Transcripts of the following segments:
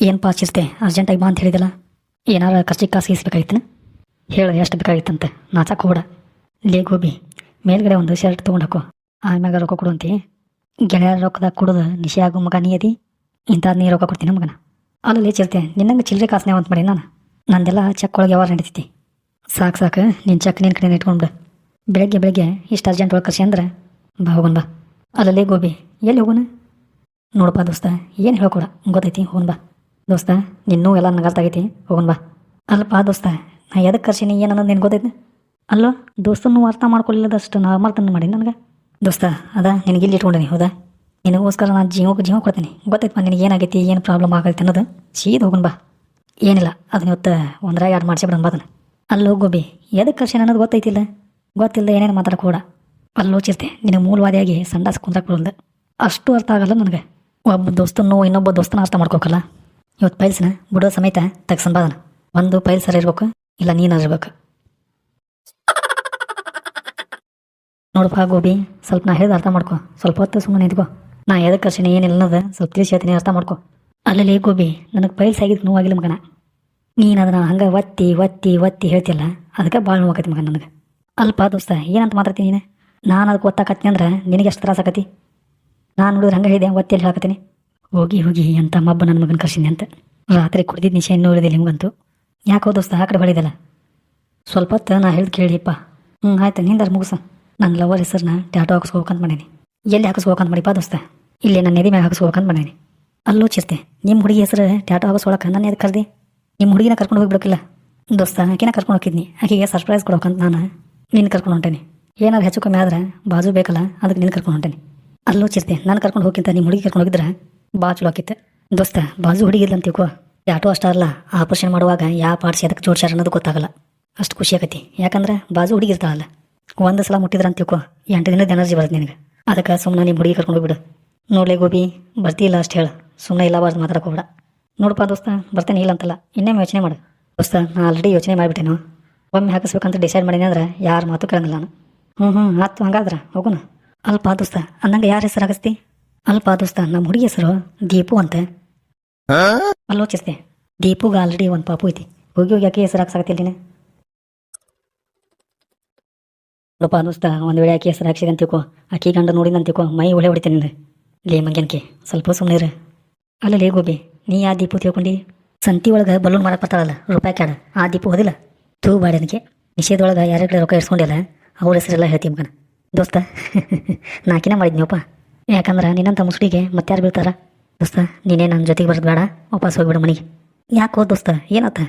ಏನಪ್ಪ ಚಿರ್ತೆ ಅರ್ಜೆಂಟಾಗಿ ಬಾ ಅಂತ ಹೇಳಿದಲ್ಲ. ಏನಾರ ಕಷ್ಟಕ್ಕೆ ಕಾಸು ಇಸ್ಬೇಕಾಗಿತ್ತು ಹೇಳು, ಎಷ್ಟು ಬೇಕಾಗಿತ್ತಂತೆ? ನಾಚಕ್ಕೆ ಹೋಗ್ಬೇಡ. ಲೇ ಗೋಬಿ, ಮೇಲ್ಗಡೆ ಒಂದು ಶರ್ಟ್ ತೊಗೊಂಡು ಆಮ್ಯಾಗ ರೊಕ್ಕ ಕೊಡುವಂತಿ ಗೆಳೆಯರ ರೊಕ್ಕದಾಗ ಕುಡಿದು ನಿಶೆ ಆಗೋ ಮಗ ನೀ ಅದಿ. ಇಂಥದ್ದು ನೀ ರೊಕ್ಕ ಕೊಡ್ತೀನಿ ಮಗನ. ಅಲ್ಲ ಲೇ ಚಿರತೆ, ನಿನ್ನಂಗೆ ಚಿಲ್ಲರೆ ಕಾಸನೇ ಅಂತ ಮಾಡಿ ನಾನು. ನಂದೆಲ್ಲ ಚೆಕ್ ಒಳಗೆ ಯಾವಾಗ ನಡೀತೈತಿ. ಸಾಕು ಸಾಕು ನಿನ್ನ ಚೆಕ್ ನಿನ್ನ ಕಡೆ ಇಟ್ಕೊಂಡು ಬೆಳಗ್ಗೆ ಬೆಳಗ್ಗೆ ಇಷ್ಟು ಅರ್ಜೆಂಟ್ ಒಳಗೆ ಕರ್ಸಿ ಅಂದ್ರೆ ಬಾ ಹೋಗೋಣ ಬಾ. ಅಲ್ಲಲ್ಲೇ ಗೋಬಿ, ಎಲ್ಲಿ ಹೋಗೋಣ ನೋಡಪ್ಪ ದೋಸ್ತ, ಏನು ಹೇಳ್ಕೊಡ? ಗೊತ್ತೈತಿ ಹೋಗೋಣ ಬಾ. ದೋಸ್ತ ಇನ್ನೂ ಎಲ್ಲ ನಗಾಲ್ತಾಗೈತಿ ಹೋಗೋಣ ಬಾ. ಅಲ್ಲಪ್ಪ ದೋಸ್ತ, ನಾ ಎದಕ್ಕೆ ಕರ್ಸೀನಿ, ಏನು ಅನ್ನೋದು ನಿನ್ಗೆ ಗೊತ್ತೈತೆ? ಅಲ್ಲೋ ದೋಸ್ತನ್ನು ಅರ್ಥ ಮಾಡ್ಕೊಳ್ಳಿಲ್ಲದಷ್ಟು ನಾ ತಂದು ಮಾಡಿ ನನಗೆ. ದೋಸ್ತ, ಅದ, ನಿನಗೆ ಇಲ್ಲಿ ಇಟ್ಕೊಂಡೇನಿ, ಹೌದಾ? ನಿನಗೋಸ್ಕರ ನಾನು ಜೀವಕ್ಕೆ ಜೀವ ಕೊಡ್ತೀನಿ. ಗೊತ್ತೈತಪ್ಪ ನಿನಗೆ ಏನಾಗೈತಿ ಏನು ಪ್ರಾಬ್ಲಮ್ ಆಗೈತೆ ಅನ್ನೋದು? ಸೀದ ಹೋಗೋಣ ಬಾ. ಏನಿಲ್ಲ, ಅದನ್ನ ಇವತ್ತು ಒಂದರ ಎರಡು ಮಾಡಿಸಿ ಬಿಡೋಣ ಬಾದನ ಅಲ್ಲಿ ಗೋಬಿ ಎದಕ್ಕೆ ಕರ್ಸೀನಿ ಅನ್ನೋದು ಗೊತ್ತೈತಿಲ್ಲ? ಗೊತ್ತಿಲ್ಲ ಏನೇನು ಮಾತಾಡ ಕೂಡ ಅಲ್ಲಿ ಯೋಚಿರ್ತೆ ನಿನಗೆ ಮೂಲವಾದಿಯಾಗಿ ಸಂಡಾಸ್ ಕುಂದ್ರಕ್ಕೆ ಅಷ್ಟು ಅರ್ಥ ಆಗಲ್ಲ ನನಗೆ. ಒಬ್ಬ ದೋಸ್ತನೋ ಇನ್ನೊಬ್ಬ ದೋಸ್ತನ ಅರ್ಥ ಮಾಡ್ಕೋಕಲ್ಲ. ಇವತ್ತು ಪೈಲ್ಸ್ನ ಬಿಡೋ ಸಮೇತ ತೆಗ್ಸಂಬಾದನ ಒಂದು ಪೈಲ್ ಸರ್ ಇರ್ಬೇಕು, ಇಲ್ಲ ನೀನು ಇರ್ಬೇಕು. ನೋಡಪ್ಪ ಗೋಬಿ, ಸ್ವಲ್ಪ ನಾ ಹೇಳಿದ ಅರ್ಥ ಮಾಡ್ಕೊ. ಸ್ವಲ್ಪ ಹೊತ್ತು ಸುಮ್ಮನೆ ನಿಂತ್ಕೋ. ನಾ ಎದಕ್ಕೆ ಕರ್ಷಣೆ ಏನಿಲ್ಲ ಅನ್ನೋದು ಸ್ವಲ್ಪ ತಿಳಿಸಿ ಹೇಳ್ತೀನಿ, ಅರ್ಥ ಮಾಡ್ಕೊ. ಅಲ್ಲಲ್ಲಿ ಗೋಬಿ, ನನಗೆ ಪೈಲ್ಸ್ ಆಗಿದ್ದು ನೋವಾಗಿಲ್ಲ ಮಗನ. ನೀನು ಅದನ್ನ ಹಂಗೆ ಒತ್ತಿ ಒತ್ತಿ ಒತ್ತಿ ಹೇಳ್ತಿಲ್ಲ ಅದಕ್ಕೆ ಭಾಳ ನೋವಾಕತಿ ಮಗನ ನನಗೆ. ಅಲ್ಪ ದೋಸ್ತ, ಏನಂತ ಮಾತಾಡ್ತೀನಿ ನೀನು? ನಾನು ಅದಕ್ಕೆ ಒತ್ತಾಕತ್ತೀನಿ ಅಂದ್ರೆ ನಿನಗೆ ಎಷ್ಟು ತ್ರಾಸ ಆಕತಿ? ನಾನು ನೋಡಿದ್ರೆ ಹಂಗೆ ಹೇಳಿದೆ ಒತ್ತಿ ಎಲ್ಲಿ ಹಾಕತ್ತೀನಿ ಹೋಗಿ ಹೋಗಿ ಅಂತ ಮಬ್ಬ ನನ್ನ ಮಗನ ಕರ್ಸಿನಿ ಅಂತ. ರಾತ್ರಿ ಕುಡಿದಿದ್ದ ನಿಶೆ ಇನ್ನೂ ಇರೋದಿಲ್ಲ ನಿಮ್ಗಂತೂ ಯಾಕೋ ದೋಸ್ತ, ಆ ಕಡೆ ಬಳಿದಲ್ಲ. ಸ್ವಲ್ಪ ಹೊತ್ತು ನಾ ಹೇಳ್ದು ಕೇಳಿಪ್ಪ ಹ್ಞೂ ಆಯ್ತು ನಿಂದಾರು ಮುಗಿಸ. ನನ್ನ ಲವರ್ ಹೆಸರನ್ನ ಟ್ಯಾಟೋ ಹಾಕಿಸ್ಕೋಬೇಕಂತ ಮಾಡೀನಿ. ಎಲ್ಲಿ ಹಾಕಿಸ್ಕೋಬೇಕಂತ ಮಾಡಿಪ್ಪ ದೋಸ್ತ? ಇಲ್ಲಿ ನನ್ನ ನೆದಿ ಮ್ಯಾಗ ಹಾಕಿಸ್ಕೋಬೇಕಂತ ಮಾಡೀನಿ. ಅಲ್ಲೂ ಚಿರ್ತೆ ನಿಮ್ಮ ಹುಡುಗಿ ಹೆಸರು ಟ್ಯಾಟೋ ಹಾಕಿಸ್ಕೊಳಕ್ಕೆ ನಾನು ಯಾವ್ದು ಕರ್ದಿ? ನಿಮ್ಮ ಹುಡುಗಿನ ಕರ್ಕೊಂಡು ಹೋಗ್ಬಿಡೋಕಿಲ್ಲ ದೋಸ್ತ, ಆಕಿನ ಕರ್ಕೊಂಡು ಹೋಗಿದ್ನಿ ಆಕೆಗೆ ಸರ್ಪ್ರೈಸ್ ಕೊಡೋಕಂತ ನಾನು ನಿನ್ನ ಕರ್ಕೊಂಡು ಹೊಂಟೇನಿ. ಏನಾದ್ರು ಹೆಚ್ಚು ಕಮ್ಮಿ ಆದ್ರೆ ಬಾಜು ಬೇಕಲ್ಲ, ಅದಕ್ಕೆ ನಿನ್ನ ಕರ್ಕೊಂಡು ಹೊಂಟೇನಿ. ಅಲ್ಲೂ ಚಿರ್ತೆ, ನಾನು ಕರ್ಕೊಂಡು ಹೋಗಿಂತ ನಿಮ್ಮ ಹುಡುಗಿ ಕರ್ಕೊಂಡು ಹೋಗಿದ್ರೆ? ಬಾ ಚಲೋ ಆಕಿತ್ತು ದೋಸ್ತ, ಬಾಜು ಹುಡುಗಿಲ್ಲ ಅಂತ ಅಂತೀಕೋ ಯಾಟೋ ಅಷ್ಟ ಅಲ್ಲ, ಆಪರೇಷನ್ ಮಾಡುವಾಗ ಯಾವ ಪಾರ್ಟ್ಸ್ ಎದಕ್ಕೆ ಜೋಡ್ಸ್ಯಾರ ಅನ್ನೋದು ಗೊತ್ತಾಗಲ್ಲ. ಅಷ್ಟು ಖುಷಿ ಆಗತಿ ಯಾಕಂದ್ರೆ ಬಾಜು ಹುಡುಗಿರ್ತಾವಲ್ಲ ಒಂದು ಸಲ ಮುಟ್ಟಿದ್ರ ತಿಳ್ಕೊ ಎಂಟು ದಿನದ ಎನರ್ಜಿ ಬರುತ್ತೆ ನಿನಗೆ. ಅದಕ್ಕೆ ಸುಮ್ಮನೆ ನಿಮ್ಮ ಹುಡುಗಿ ಕರ್ಕೊಂಡು ಹೋಗ್ಬಿಡು. ನೋಡ್ಲೆ ಗೋಬಿ ಬರ್ತಿಲ್ಲ ಅಷ್ಟು ಹೇಳು. ಸುಮ್ಮನೆ ಇಲ್ಲ ಬಾರ್ದು ಮಾತಾಡಕ್ಕೆ ಹೋಗ್ಬೇಡ. ನೋಡಪ್ಪ ದೋಸ್ತ, ಬರ್ತೇನೆ ಇಲ್ಲ ಅಂತಲ್ಲ ಇನ್ನೇನು ಯೋಚನೆ ಮಾಡು. ದೋಸ್ತ ನಾನು ಆಲ್ರೆಡಿ ಯೋಚನೆ ಮಾಡಿಬಿಟ್ಟೇನು. ಒಮ್ಮೆ ಹಾಕಿಸ್ಬೇಕಂತ ಡಿಸೈಡ್ ಮಾಡೀನಿ ಅಂದ್ರೆ ಯಾರ ಮಾತು ಕೇಳಂಗಿಲ್ಲ ನಾನು. ಹ್ಞೂ ಹ್ಞೂ ಆತು, ಹಂಗಾದ್ರೆ ಹೋಗೋಣ ಅಲ್ಪ ದೋಸ್ತ ಅನ್ನಂಗೆ ಯಾರ ಹೆಸರು ಹಾಕಿಸ್ತಿ? ಅಲ್ಪ ದೋಸ್ತ ನಮ್ಮ ಹುಡುಗಿ ಹೆಸರು ದೀಪು ಅಂತ. ಅಲ್ಲೋಚಿಸ್ತೆ ದೀಪುಗ ಆಲ್ರೆಡಿ ಒಂದು ಪಾಪು ಐತಿ. ಹೋಗಿ ಹೋಗಿ ಯಾಕೆ ಹೆಸರು ಹಾಕ್ಸಾಕತ್ತಿಲ್ಲ ನೀನು? ನೋಡಪ್ಪ ದೋಸ್ತ ಒಂದು ವೇಳೆ ಆಕೆ ಹೆಸರು ಹಾಕ್ಸಿದೆ ಅಂತಿಕೋ. ಆಕಿ ಗಂಡ ನೋಡಿದ ಅಂತಿಕೋ. ಮೈ ಒಳ್ಳೆ ಹೊಡಿತೀನಿ ನಿಂದು. ಲೇ ಮಂಗ್ಯನ್ಕೆ ಸ್ವಲ್ಪ ಸುಮ್ಮನೆ ಇರು. ಅಲ್ಲ ಲೇ ಗೋಬಿ ನೀ ಆ ದೀಪು ತಿಳ್ಕೊಂಡು? ಸಂತಿ ಒಳಗೆ ಬಲೂನ್ ಮಾಡಕ್ಕೆ ಬರ್ತಾಳಲ್ಲ ರೂಪಾಯಿ ಕ್ಯಾಡ ಆ ದೀಪು ಹೋದಿಲ್ಲ ತೂ ಬಾಡನಿಗೆ ಅದಕ್ಕೆ. ಯಾರ್ಯಾರ ಕಡೆ ರೊಕ್ಕ ಇಡ್ಸ್ಕೊಂಡಿಲ್ಲ? ಅವ್ರ ಹೆಸರೆಲ್ಲ ಹೇಳ್ತೀನಿ ಮಗನ. ದೋಸ್ತ ನಾಕಿನ ಮಾಡಿದ್ನಿಯಪ್ಪ ಯಾಕಂದ್ರೆ ನಿನ್ನಂಥ ಮುಸುಡಿಗೆ ಮತ್ತಾರು ಬೀಳ್ತಾರ? ದೋಸ್ತ, ನೀನೇ ನನ್ನ ಜೊತೆಗೆ ಬರೋದು ಬೇಡ ವಾಪಸ್ ಹೋಗ್ಬಿಡು ಮನೆಗೆ. ಯಾಕೆ ಹೋದ ದೋಸ್ತ, ಏನತ್ತ?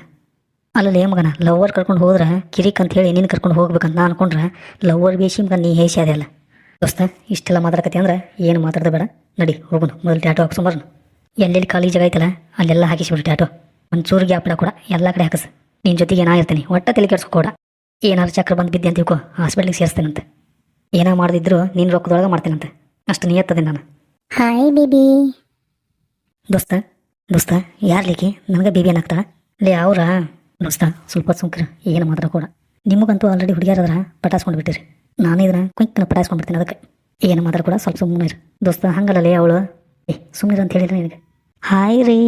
ಲೇ ಮಗನ ಲವರ್ ಕರ್ಕೊಂಡು ಹೋದ್ರೆ, ಕಿರಿಕ್ ಅಂತ ಹೇಳಿ ನೀನು ಕರ್ಕೊಂಡು ಹೋಗ್ಬೇಕಂತ ನಾನು ಅನ್ಕೊಂಡ್ರೆ ಲವರ್ ಬೇಸಿ ಮಗ ನೀ ಹೇಸಿ ಅದೆಲ್ಲ ದೋಸ್ತ, ಇಷ್ಟೆಲ್ಲ ಮಾತಾಡಕತ್ತಿ ಅಂದ್ರೆ ಏನು ಮಾತಾಡ್ದೆ ಬೇಡ. ನಡಿ, ಹೋಗೋನು, ಮೊದಲು ಟ್ಯಾಟೋ ಹಾಕ್ಸ್ಕೊಂಬರ್ನು ಎಲ್ಲೆಲ್ಲಿ ಖಾಲಿ ಜಾಗ ಐತಲ್ಲ, ಅಲ್ಲೆಲ್ಲ ಹಾಕಿಸ್ಬಿಡು ಟ್ಯಾಟೋ. ಒಂದು ಚೂರು ಗ್ಯಾಪ್ ಕೂಡ, ಎಲ್ಲ ಕಡೆ ಹಾಕಿಸ್. ನಿನ್ನ ಜೊತೆಗೆ ನಾ ಇರ್ತೀನಿ, ಒಟ್ಟ ತಲೆ ಕೆಡ್ಸ್ಕೊಡ ಏನಾರು ಚಕ್ರ ಬಂದು ಬಿದ್ದೆ ಅಂತ ತಿಳ್ಕೊ ಹಾಸ್ಪಿಟ್ಲಿಗೆ ಸೇರಿಸ್ತೇನಂತೆ. ಏನೋ ಮಾಡಿದ್ರು ನಿನ್ನ ರೊಕ್ಕದೊಳಗೆ ಮಾಡ್ತೇನಂತೆ. ಅಷ್ಟು ನಿಯತ್ತದೆ ನಾನು. Hi baby. ದೋಸ್ತ ದೋಸ್ತ ಯಾರ್ಲಿಕ್ಕೆ ನನಗೆ ಬೇಬಿ ಏನಾಗ್ತಾ ಲೇ ಅವ್ರ? ದೋಸ್ತ ಸ್ವಲ್ಪ ಸುಂಕ್ರ ಏನು ಮಾತ್ರ ಕೂಡ. ನಿಮಗಂತೂ ಆಲ್ರೆಡಿ ಹುಡುಗಿಯಾರದ್ರ ಪಟಾಸ್ಕೊಂಡು ಬಿಟ್ಟಿರಿ. ನಾನು ಇದನ್ನ ಕ್ವಿಕ್ನ ಪಟಾಸ್ಕೊಂಡು ಬಿಡ್ತೀನಿ ಅದಕ್ಕೆ. ಏನು ಮಾತ್ರ ಕೂಡ ಸ್ವಲ್ಪ ಸುಮ್ಮನೆ ಇರು. ದೋಸ್ತ ಹಂಗಲ್ಲ ಲೇ ಅವಳು. ಏ ಸುಮ್ಮನೆ ಅಂತ ಹೇಳಿದ್ರೆ ನಿನಗೆ. ಹಾಯ್ ರೀ.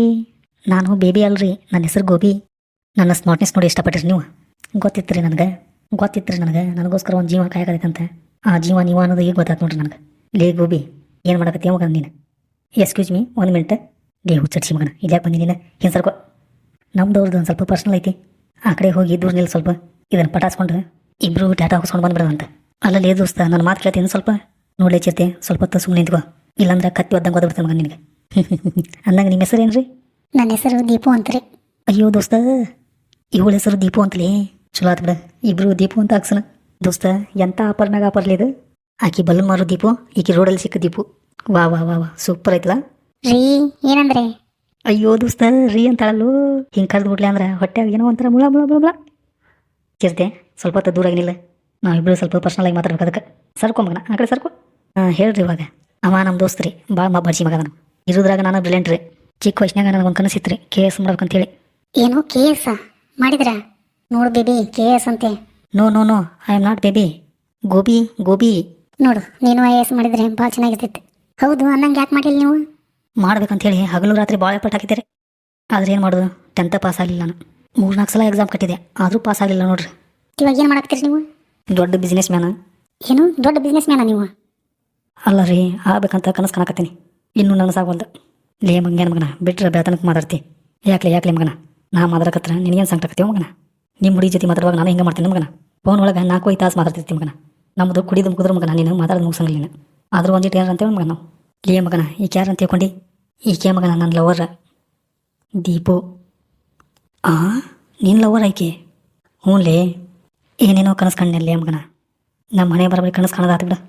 ನಾನು ಬೇಬಿ ಅಲ್ರಿ. ನನ್ನ ಹೆಸರು ಗೋಬಿ. ನನ್ನ ಸ್ಮಾರ್ಟ್ನೆಸ್ ನೋಡಿ ಇಷ್ಟಪಟ್ಟಿರಿ ನೀವು. ಗೊತ್ತಿತ್ತು ರೀ ನನಗೆ. ಗೊತ್ತಿತ್ತು ರೀ ನನಗೆ. ನನಗೋಸ್ಕರ ಒಂದು ಜೀವ ಕಾಯಕತ್ತಂತೆ ಆ ಜೀವ ನೀವು ಅನ್ನೋದು ಈಗ ಗೊತ್ತಾಯ್ತು ನೋಡ್ರಿ ನನಗೆ. ಲೇ ಗೋಬಿ ಏನು ಮಾಡಕತ್ತೀಯ ಮಗನ ನೀನು? ಎಕ್ಸ್ಕ್ಯೂಸ್ ಮೀ ಒಂದು ಮಿನಿಟ್ ಲೇ ಹುಚ್ಚಡ್ಸಿ ಮಗನ ಇಲ್ಯಾಕೆ ಬಂದಿ ನೀನು? ಹಿಂಗೆ ಸರ್ಕೋ ನಮ್ದವ್ರದ್ದು ಒಂದು ಸ್ವಲ್ಪ ಪರ್ಸ್ನಲ್ ಐತಿ. ಆ ಕಡೆ ಹೋಗಿ ದೂರ ನಿಲ್ಲಿ ಸ್ವಲ್ಪ. ಇದನ್ನು ಪಟಾಸ್ಕೊಂಡು ಇಬ್ರು ಡಾಟಾ ಹಾಕ್ಸ್ಕೊಂಡು ಬಂದ್ಬಿಡೋದಂತ. ಲೇ ದೋಸ್ತ ನನ್ನ ಮಾತು ಕೇಳ್ತೀನಿ ಸ್ವಲ್ಪ. ನೋಡ್ಲೇ ಚಿರ್ತೆ ಸ್ವಲ್ಪ ಹೊತ್ತು ಸುಮ್ಮನೆ ನಿಂತ್ಕೋ. ಇಲ್ಲಾಂದ್ರೆ ಕತ್ತಿ ಒದ್ದಂಗೆ ಓದ್ಬಿಡ್ತಾನೆ ಮಗ ನಿನಗೆ. ಅಂದಂಗೆ ನಿಮ್ಮ ಹೆಸರು ರೀ ನನ್ನ ಹೆಸರು ದೀಪು ಅಂತ್ರಿ ಅಯ್ಯೋ ದೋಸ್ತ ಇವಳ ಹೆಸರು ದೀಪು ಅಂತಲೇ? ಚಲೋ ಆತ್ ಬಿಡ ಇಬ್ರು ದೀಪು ಅಂತ ಹಾಕ್ಸನ ದೋಸ್ತ ಎಂಥ ಆಪರ್ನಾಗ ಆಪರ್ಲಿ ಇದು? ಆಕಿ ಬಲೂನ್ ಮಾರು ದೀಪು ಈಕಿ ರೋಡಲ್ಲಿ ಸಿಕ್ಕ ದೀಪು. ವಾ ವಾ ವಾ ವಾ ಸೂಪರ್ ಐತಲ್ಲ ರೀ ಏನಂದ್ರೆ? ಅಯ್ಯೋ ದೋಸ್ತ ರೀ ಅಂತಾಳಲ್ಲೋ. ಹಿಂಗೆ ಕರೆದು ಬಿಡ್ಲಿ ಅಂದ್ರೆ ಹೊಟ್ಟೆ ಏನೋ ಒಂಥರ ಮುಳ ಮುಳ ಮುಳ ಮುಳ. ಚಿರ್ತೆ ಸ್ವಲ್ಪ ಹೊತ್ತು ದೂರ ಆಗಿನಿಲ್ಲ. ನಾವಿಬ್ರು ಸ್ವಲ್ಪ ಪರ್ಸನಲ್ ಆಗಿ ಮಾತಾಡ್ಬೇಕು ಅದಕ್ಕೆ. ಸರ್ಕೊ ಮಗನ ಆ ಕಡೆ ಸರ್ಕೊ. ಹಾಂ ಹೇಳ್ರಿ ಇವಾಗ. ಅವ ನಮ್ಮ ದೋಸ್ತ್ ರೀ ಭಾಳ ಮಾ ಬಡ್ಸಿ ಮಗ ನಾನು ಇರೋದ್ರಾಗ ನಾನು ಬ್ರಿಲಿಯಂಟ್ ರೀ. ಚಿಕ್ಕ ವಯಸ್ಸಿನಾಗ ನನಗೆ ಒಂದು ಕನಸಿತ್ತು ರೀ ಕೆ ಎಸ್ ಮಾಡ್ಬೇಕಂತೇಳಿ ಏನು ಕೆ ಎಸ್ ಮಾಡಿದ್ರ? ನೋಡು ಬೇಬಿ ಕೆ ಎಸ್ ಅಂತೆ. No no no I am not baby gobi gobi. ನೋಡು ನೀನು ಐ ಎ ಎಸ್ ಮಾಡಿದ್ರೆ ಭಾಳ ಚೆನ್ನಾಗಿರ್ತಿತ್ತು. ಹೌದು ಅನ್ನಂಗೆ ಯಾಕೆ ಮಾಡಿಲ್ಲ ನೀವು? ಮಾಡ್ಬೇಕಂತೇಳಿ ಹಗಲು ರಾತ್ರಿ ಭಾಳ ಎಫರ್ಟ್ ಹಾಕಿದ್ದೀರಿ. ಆದ್ರೆ ಏನು ಮಾಡೋದು? ಟೆಂತ್ ಪಾಸ್ ಆಗಲಿಲ್ಲ ನಾನು. ಮೂರ್ನಾಲ್ಕು ಸಲ ಎಕ್ಸಾಮ್ ಕಟ್ಟಿದೆ. ಆದರೂ ಪಾಸ್ ಆಗಲಿಲ್ಲ ನೋಡ್ರಿ. ಇವಾಗ ಏನು ಮಾಡಾಕ್ತೀರಿ ನೀವು? ದೊಡ್ಡ ಬಿಸ್ನೆಸ್ ಮ್ಯಾನ ಏನು? ದೊಡ್ಡ ಬಿಸ್ನೆಸ್ ಮ್ಯಾನ ನೀವು? ಅಲ್ಲ ರೀ ಆಗ್ಬೇಕಂತ ಕನಸು ಕಾಣಕತ್ತೀನಿ. ಇನ್ನೂ ನನಸಾಗಲ್ದು ಲೇ ಮಗನ ಮಗನ ಬಿಟ್ಟರೆ ಬೇತನಕ್ಕೆ ಮಾತಾಡ್ತಿ. ಯಾಕ್ಲೆ ಯಾಕ್ಲೆ ಮಗನ? ನಾ ಮಾತಾಡಕತ್ರ ನಿನಗೇನು ಸಂಕಟಕತ್ತೀವ ಮಗನ? ನಿಮ್ಮ ಹುಡುಗಿ ಜೊತೆ ಮಾತಾಡುವಾಗ ನಾನು ಹಿಂಗೆ ಮಾಡ್ತೀನಿ ಮಗನ? ಫೋನ್ ಒಳಗೆ ನಾಲ್ಕು ಐದು ತಾಸು ಮಾತಾಡ್ತಿರ್ತೀನಿ ಮಗನ? ನಮ್ಮದು ಕುಡಿದು ಮುಗಿದ್ರು ಮಗನ, ನೀನು ಮಾತಾಡೋದು ಮುಗಿಸಂಗಿಲ್ಲ ಆದ್ರೂ ಒಂದಿಟ್ಟು ಯಾರು ಅಂತೇಳಿ ಮಗನ ನಾವು? ಲೇ ಮಗನ ಈಕೆ ಯಾರು ಅಂತ ತಿಳ್ಕೊಂಡು? ಈಕೆ ಮಗನ ನನ್ನ ಲವರ ದೀಪು. ಆ, ನೀನು ಲವರ್ ಆಯ್ಕೆ? ಹ್ಞೂ ಲೇ. ಏನೇನೋ ಕನಸು ಕಂಡಲ್ಲೇ ಮಗನ. ನಮ್ಮ ಮನೆ ಬರಬರಿ ಕನಸು ಕಾಣೋದಾತು ಬಿಡು.